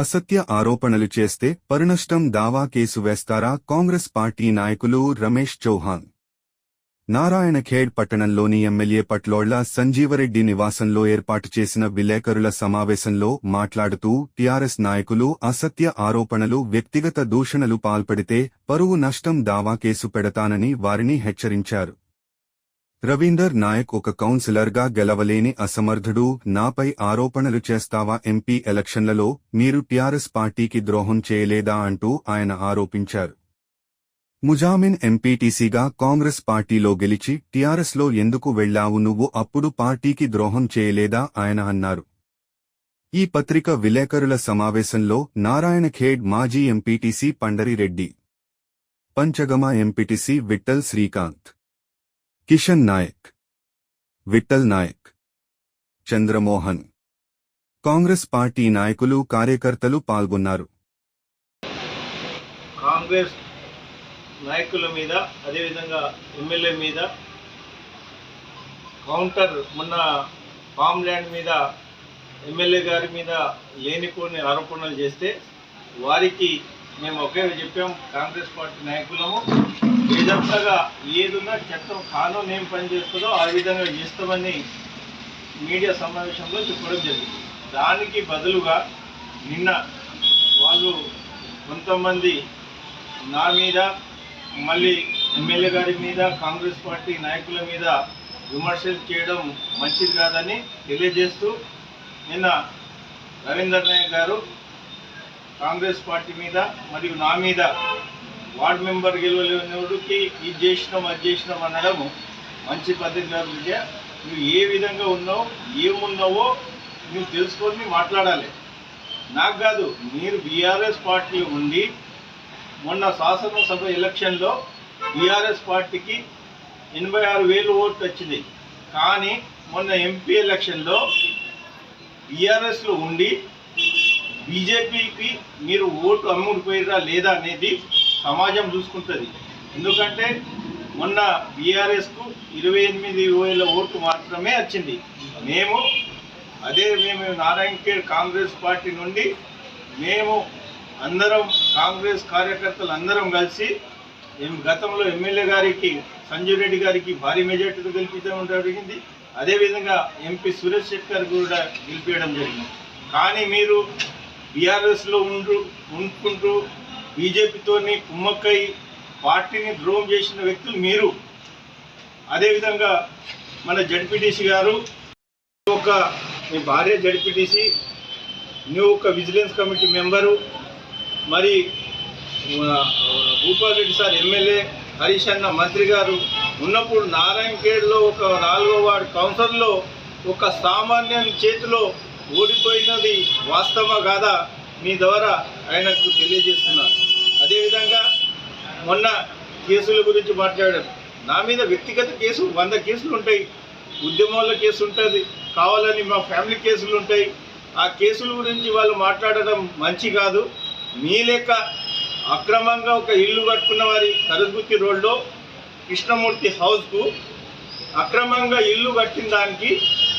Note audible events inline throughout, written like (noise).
అసత్య ఆరోపణలు చేస్తే పరునష్టం దావా కేసు వేస్తారా కాంగ్రెస్ పార్టీ నాయకులు రమేష్ చౌహాన్? నారాయణఖేడ్ పట్టణంలోని ఎమ్మెల్యే పట్లోళ్ళ సంజీవరెడ్డి నివాసంలో ఏర్పాటు చేసిన విలేకరుల సమావేశంలో మాట్లాడుతూ టీఆర్ఎస్ నాయకులు అసత్య ఆరోపణలు వ్యక్తిగత దూషణలు పాల్పడితే పరువు నష్టం దావా కేసు పెడతానని వారిని హెచ్చరించారు. రవీందర్ నాయక్ ఒక కౌన్సిలర్గా గెలవలేని అసమర్థుడు నాపై ఆరోపణలు చేస్తావా ఎంపీ ఎలక్షన్లలో? మీరు టీఆర్ఎస్ పార్టీకి ద్రోహం చేయలేదా అంటూ ఆయన ఆరోపించారు. ముజామిన్ ఎంపీటీసీగా కాంగ్రెస్ పార్టీలో గెలిచి టీఆర్ఎస్లో ఎందుకు వెళ్ళావు నువ్వు? అప్పుడు పార్టీకి ద్రోహం చేయలేదా? ఆయన అన్నారు. ఈ పత్రిక విలేకరుల సమావేశంలో నారాయణఖేడ్ మాజీ MPTC Pandari Reddy Panchagama MPTC Vithal Srikanth Kishan Nayak Vithal Nayak Chandramohan Congress party నాయకులు కార్యకర్తలు పాల్గొన్నారు కాంగ్రెస్ నాయకుల మీద అదేవిధంగా ఎమ్మెల్యే మీద కౌంటర్ మొన్న ఫామ్ ల్యాండ్ మీద ఎమ్మెల్యే గారి మీద లేనిపోని ఆరోపణలు చేస్తే వారికి మేము ఒకే చెప్పాం కాంగ్రెస్ పార్టీ నాయకులము. ఏదంతగా ఏదున్నా చట్టం కానూన్ ఏం పనిచేస్తుందో ఆ విధంగా చేస్తామని మీడియా సమావేశంలో చెప్పడం జరిగింది. దానికి బదులుగా నిన్న వాళ్ళు కొంతమంది నా మీద మళ్ళీ ఎమ్మెల్యే గారి మీద కాంగ్రెస్ పార్టీ నాయకుల మీద విమర్శలు చేయడం మంచిది కాదని తెలియజేస్తూ నిన్న రవీందర్ నాయక్ గారు కాంగ్రెస్ పార్టీ మీద మరియు నా మీద వార్డ్ మెంబర్ గెలవలేనివాడికి ఇది చేసినాం అది చేసినాం అనడం మంచి పద్ధతి కాదు విజయ. నువ్వు ఏ విధంగా ఉన్నావు ఏమున్నావో నువ్వు తెలుసుకొని మాట్లాడాలి. నాకు కాదు మీరు బీఆర్ఎస్ పార్టీ ఉండి మొన్న శాసనసభ ఎలక్షన్లో బీఆర్ఎస్ పార్టీకి ఎనభై ఆరు వేలు ఓట్లు వచ్చింది. కానీ మొన్న ఎంపీ ఎలక్షన్లో బీఆర్ఎస్లో ఉండి బీజేపీకి మీరు ఓటు అమ్ముడిపోయిరా లేదా అనేది సమాజం చూసుకుంటుంది. ఎందుకంటే మొన్న బీఆర్ఎస్కు ఇరవై ఎనిమిది వేల ఓట్లు మాత్రమే వచ్చింది. మేము అదే మేము నారాయణఖేడ్ కాంగ్రెస్ పార్టీ నుండి మేము అందరం కాంగ్రెస్ కార్యకర్తలు అందరం కలిసి మేము గతంలో ఎమ్మెల్యే గారికి సంజయ్ రెడ్డి గారికి భారీ మెజార్టీతో గెలిపించడం జరిగింది అదేవిధంగా ఎంపీ సురేష్ శెట్కర్ కూడా గెలిపించడం జరిగింది. కానీ మీరు బీఆర్ఎస్లో ఉండు ఉండుకుంటూ బీజేపీతోని కుమ్మక్కై పార్టీని ద్రోహం చేసిన వ్యక్తులు మీరు. అదేవిధంగా మన జడ్పీటీసీ గారు ఒక మీ భార్య జడ్పీటీసీ నువ్వు ఒక విజిలెన్స్ కమిటీ మెంబరు మరి ఆ, భూపాల్ రెడ్డి సార్ ఎమ్మెల్యే హరీష్ అన్న మంత్రి గారు ఉన్నప్పుడు నారాయణఖేడ్లో ఒక నాలుగో వార్డు కౌన్సిల్లో ఒక సామాన్య చేతిలో ఓడిపోయినది వాస్తవమా కాదా మీ ద్వారా ఆయనకు తెలియజేస్తున్నారు అదేవిధంగా మొన్న కేసుల గురించి మాట్లాడారు. నా మీద వ్యక్తిగత కేసు వంద కేసులు ఉంటాయి. ఉద్యమాల కేసు ఉంటుంది. కావాలని మా ఫ్యామిలీ కేసులు ఉంటాయి. ఆ కేసుల గురించి వాళ్ళు మాట్లాడడం మంచి కాదు. మీ లెక్క అక్రమంగా ఒక ఇల్లు కట్టుకున్న వారి కరగుత్తి రోడ్లో కృష్ణమూర్తి హౌస్కు అక్రమంగా ఇల్లు కట్టిన దానికి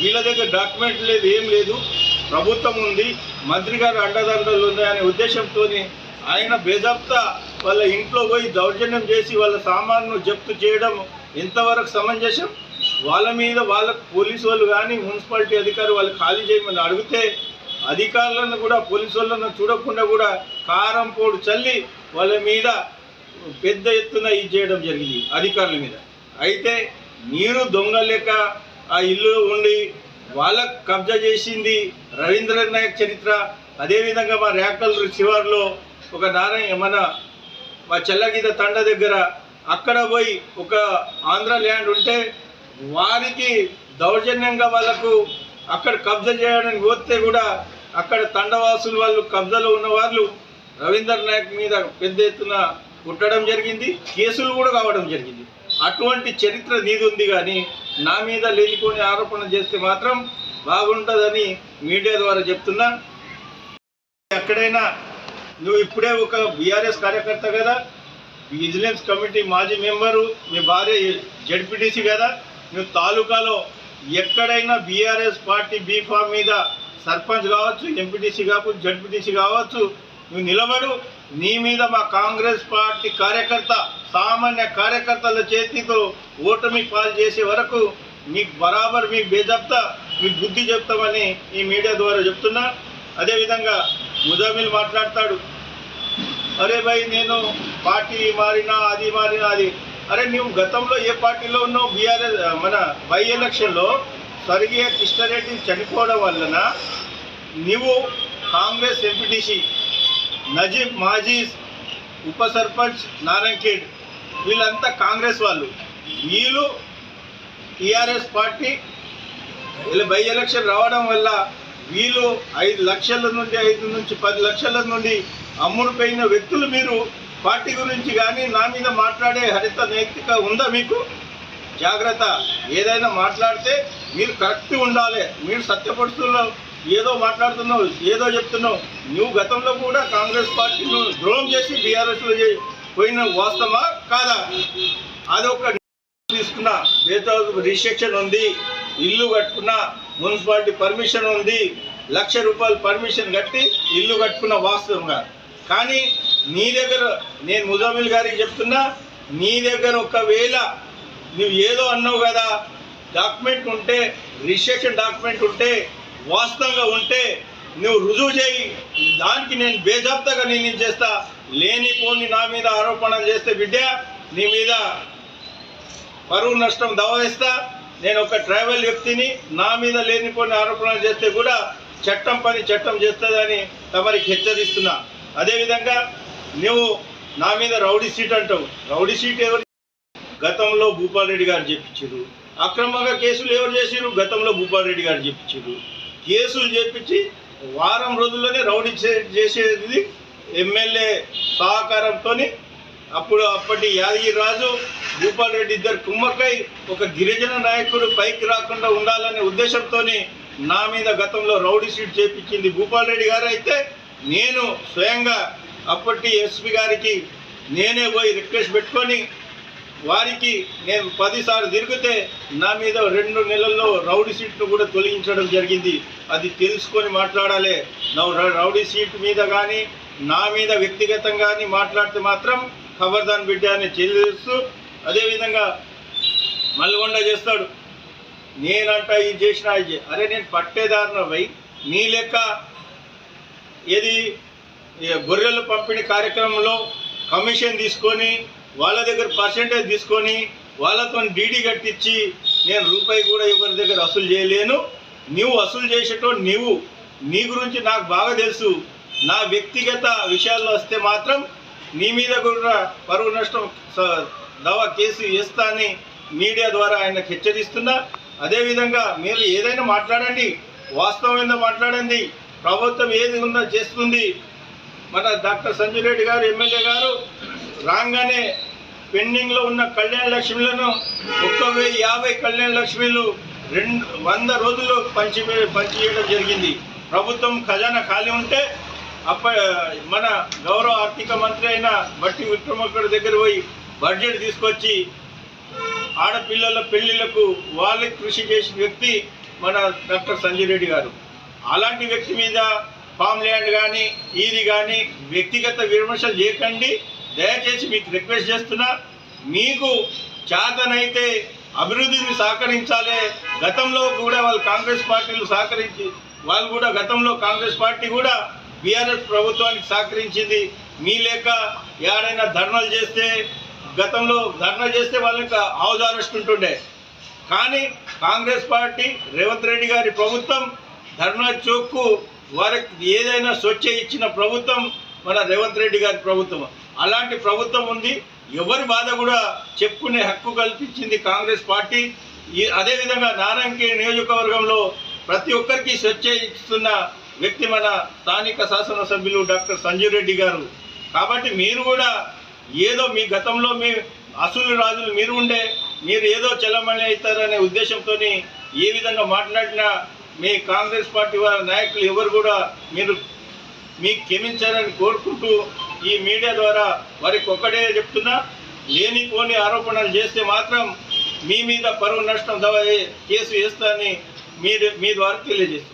వీళ్ళ దగ్గర డాక్యుమెంట్ లేదు ఏం లేదు. ప్రభుత్వం ఉంది మంత్రి గారు అండదండలు ఉన్నాయనే ఉద్దేశంతో ఆయన బేదప్త వాళ్ళ ఇంట్లో పోయి దౌర్జన్యం చేసి వాళ్ళ సామాన్ను జప్తు చేయడం ఎంతవరకు సమంజసం? వాళ్ళ మీద వాళ్ళ పోలీసు వాళ్ళు కానీ మున్సిపాలిటీ అధికారులు వాళ్ళు ఖాళీ చేయమని అడిగితే అధికారులను కూడా పోలీసు వాళ్ళను చూడకుండా కూడా కారం పోడు చల్లి వాళ్ళ మీద పెద్ద ఎత్తున ఇది చేయడం జరిగింది అధికారుల మీద. అయితే మీరు దొంగ లెక్క ఆ ఇల్లు ఉండి వాళ్ళకు కబ్జా చేసింది రవీంద్ర నాయక్ చరిత్ర. అదేవిధంగా మా రేకల్ శివార్లో ఒక నారాయణ మన మా చెల్లగీత తండ దగ్గర అక్కడ పోయి ఒక ఆంధ్ర ల్యాండ్ ఉంటే వారికి దౌర్జన్యంగా వాళ్ళకు అక్కడ కబ్జా చేయడానికి పోతే కూడా అక్కడ తండవాసులు వాళ్ళు కబ్జాలో ఉన్న వాళ్ళు రవీంద్ర నాయక్ మీద పెద్ద ఎత్తున కుట్టడం జరిగింది కేసులు కూడా కావడం జరిగింది. అటువంటి చరిత్ర నీదుంది కానీ నా మీద లేనిపోని ఆరోపణ చేస్తే మాత్రం బాగుంటుందని మీడియా ద్వారా చెప్తున్నా. ఎక్కడైనా నువ్వు ఇప్పుడే ఒక బీఆర్ఎస్ కార్యకర్త కదా విజిలెన్స్ కమిటీ మాజీ మెంబరు మీ భార్య జడ్పీటీసీ కదా నువ్వు తాలూకాలో ఎక్కడైనా బీఆర్ఎస్ పార్టీ బీఫామ్ మీద సర్పంచ్ కావచ్చు ఎంపీటీసీ కావచ్చు జడ్పీటీసీ కావచ్చు నువ్వు నిలబడు నీ మీద మా కాంగ్రెస్ పార్టీ కార్యకర్త సామాన్య కార్యకర్తల చేతితో ఓటమి పాలు చేసే వరకు మీకు బరాబర్ మీ బేజప్తా మీకు బుద్ధి చెప్తామని ఈ మీడియా ద్వారా చెప్తున్నా. అదేవిధంగా ముజామిల్ మాట్లాడతాడు. అరే భయ్ నేను పార్టీ మారినా అది మారినా అది. అరే నువ్వు గతంలో ఏ పార్టీలో ఉన్నావు? బీఆర్ఎస్ మన బై ఎలక్షన్లో స్వర్గీయ కృష్ణారెడ్డి చనిపోవడం వలన నువ్వు కాంగ్రెస్ ఎంపీటీసీ. నజీబ్ మాజీస్ ఉప సర్పంచ్ నారాయణఖేడ్ వీళ్ళంతా కాంగ్రెస్ వాళ్ళు. వీళ్ళు టీఆర్ఎస్ పార్టీ వీళ్ళు బై ఎలక్షన్ రావడం వల్ల వీళ్ళు ఐదు లక్షల నుండి ఐదు నుంచి పది లక్షల నుండి అమ్ముడు పోయిన వ్యక్తులు మీరు పార్టీ గురించి కానీ నా మీద మాట్లాడే హరిత నైతిక ఉందా మీకు? జాగ్రత్త. ఏదైనా మాట్లాడితే మీరు కరెక్ట్ ఉండాలి. మీరు సత్యపరుస్తుల్లో ఏదో మాట్లాడుతున్నావు ఏదో చెప్తున్నావు. నువ్వు గతంలో కూడా కాంగ్రెస్ పార్టీను ద్రోహం చేసి బీఆర్ఎస్లో పోయిన వాస్తవా కాదా? అదొక (laughs) తీసుకున్న వేతో రిస్ట్రిక్షన్ ఉంది ఇల్లు కట్టుకున్న మున్సిపాలిటీ పర్మిషన్ ఉంది లక్ష రూపాయలు పర్మిషన్ కట్టి ఇల్లు కట్టుకున్న వాస్తవంగా కానీ నీ దగ్గర నేను ముజామిల్ గారికి చెప్తున్నా నీ దగ్గర ఒకవేళ నువ్వు ఏదో అన్నావు కదా డాక్యుమెంట్ ఉంటే రిజిస్ట్రేషన్ డాక్యుమెంట్ ఉంటే వాస్తవంగా ఉంటే నువ్వు రుజువు చేయి. దానికి నేను బేజాబ్తాగా నేను చేస్తా. లేని లేనిపోని నా మీద ఆరోపణలు చేస్తే బిడ్డ నీ మీద పరువు నష్టం దవాయిస్తా నేను ఒక ట్రావెల్ వ్యక్తిని నా మీద లేనిపోని ఆరోపణలు చేస్తే కూడా చట్టం పని చట్టం చేస్తుందని తమరికి హెచ్చరిస్తున్నా. అదేవిధంగా నువ్వు నా మీద రౌడీ సీట్ అంటావు. రౌడీ సీట్ ఎవరు? గతంలో భూపాల్ రెడ్డి గారు చెప్పించారు. అక్రమంగా కేసులు ఎవరు చేసిరు గతంలో భూపాల్ రెడ్డి గారు చెప్పించారు. కేసులు చేపించి వారం రోజుల్లోనే రౌడీ చే- చేసేది ఎమ్మెల్యే సహకారంతో అప్పుడు అప్పటి యాదగిరి రాజు భూపాల్ రెడ్డి ఇద్దరు కుమ్మక్కై ఒక గిరిజన నాయకుడు పైకి రాకుండా ఉండాలనే ఉద్దేశంతో నా మీద గతంలో రౌడీ సీట్ చేపించింది భూపాల్ రెడ్డి గారు. అయితే నేను స్వయంగా అప్పటి ఎస్పీ గారికి నేనే పోయి రిక్వెస్ట్ పెట్టుకొని వారికి నేను పదిసార్లు తిరిగితే నా మీద రెండు నెలల్లో రౌడీ సీట్ను కూడా తొలగించడం జరిగింది. అది తెలుసుకొని మాట్లాడాలి. నా రౌడీ సీట్ మీద కానీ నా మీద వ్యక్తిగతంగా కానీ మాట్లాడితే మాత్రం ఖబర్దాన్ బిడ్డ అని చెల్లిస్తూ అదేవిధంగా మల్గొండ చేస్తాడు. నేనంట ఇది చేసిన ఇది. చే- అరే నేను పట్టేదారునవై నీ లెక్క ఏది గొర్రెలు పంపిణీ కార్యక్రమంలో కమిషన్ తీసుకొని వాళ్ళ దగ్గర పర్సెంటేజ్ తీసుకొని వాళ్ళతో డీడీ కట్టించి నేను రూపాయి కూడా ఎవరి దగ్గర వసూలు చేయలేను. నీవు వసూలు చేసేటో నీవు. నీ గురించి నాకు బాగా తెలుసు. నా వ్యక్తిగత విషయాల్లో వస్తే మాత్రం నీ మీద కూడా పరువు నష్టం స- దవా కేసు వేస్తా అని మీడియా ద్వారా ఆయనకు హెచ్చరిస్తున్నా. అదేవిధంగా మీరు ఏదైనా మాట్లాడండి. వాస్తవమైందో మాట్లాడండి. ప్రభుత్వం ఏది ఉందో చేస్తుంది. మన డాక్టర్ సంజయ్ రెడ్డి గారు ఎమ్మెల్యే గారు రాగానే పెండింగ్లో ఉన్న కళ్యాణ లక్ష్మిలను ఒక్క వెయ్యి యాభై కళ్యాణ లక్ష్మిలు రెండు వంద రోజుల్లో పంచి పంచివేయడం జరిగింది. ప్రభుత్వం ఖజానా ఖాళీ ఉంటే అప్ప మన గౌరవ ఆర్థిక మంత్రి అయిన బట్టి విక్రమకుడి దగ్గర పోయి బడ్జెట్ తీసుకొచ్చి ఆడపిల్లల పెళ్ళిళ్ళకు వాళ్ళకి కృషి చేసిన వ్యక్తి మన డాక్టర్ సంజయ్ రెడ్డి గారు. అలాంటి వ్యక్తి మీద ఫామ్ ల్యాండ్ కానీ ఇది కానీ వ్యక్తిగత విమర్శలు చేయకండి. దయచేసి మీకు రిక్వెస్ట్ చేస్తున్నా మీకు చేతనైతే అభివృద్ధిని సహకరించాలి. గతంలో కూడా వాళ్ళు కాంగ్రెస్ పార్టీలు సహకరించి వాళ్ళు కూడా గతంలో కాంగ్రెస్ పార్టీ కూడా బీఆర్ఎస్ ప్రభుత్వానికి సహకరించింది. మీ లేక ఏడైనా ధర్నాలు చేస్తే గతంలో ధర్నా చేస్తే వాళ్ళకి హౌస్ అరెస్ట్ ఉంటుండే. కానీ కాంగ్రెస్ పార్టీ రేవంత్ రెడ్డి గారి ప్రభుత్వం ధర్నా చౌక్కు వారికి ఏదైనా స్వచ్ఛ ఇచ్చిన ప్రభుత్వం మన రేవంత్ రెడ్డి గారి ప్రభుత్వం. అలాంటి ప్రభుత్వం ఉంది. ఎవరి బాధ కూడా చెప్పుకునే హక్కు కల్పించింది కాంగ్రెస్ పార్టీ. ఈ అదేవిధంగా నారాయణకి నియోజకవర్గంలో ప్రతి ఒక్కరికి స్వచ్ఛ ఇస్తున్న వ్యక్తి మన స్థానిక శాసనసభ్యులు డాక్టర్ సంజీవ్ రెడ్డి గారు. కాబట్టి మీరు కూడా ఏదో మీ గతంలో మీ అసలు రాజులు మీరు ఉండే మీరు ఏదో చలమణి అవుతారనే ఉద్దేశంతో ఏ విధంగా మాట్లాడినా మీ కాంగ్రెస్ పార్టీ వారి నాయకులు ఎవరు కూడా మీరు మీకు క్షమించాలని కోరుకుంటూ ఈ మీడియా ద్వారా వారికి ఒక్కటే చెప్తున్నా లేనిపోని ఆరోపణలు చేస్తే మాత్రం మీ మీద పరువు నష్టం దవ కేసు వేస్తా అని మీరు మీ ద్వారా తెలియజేస్తాను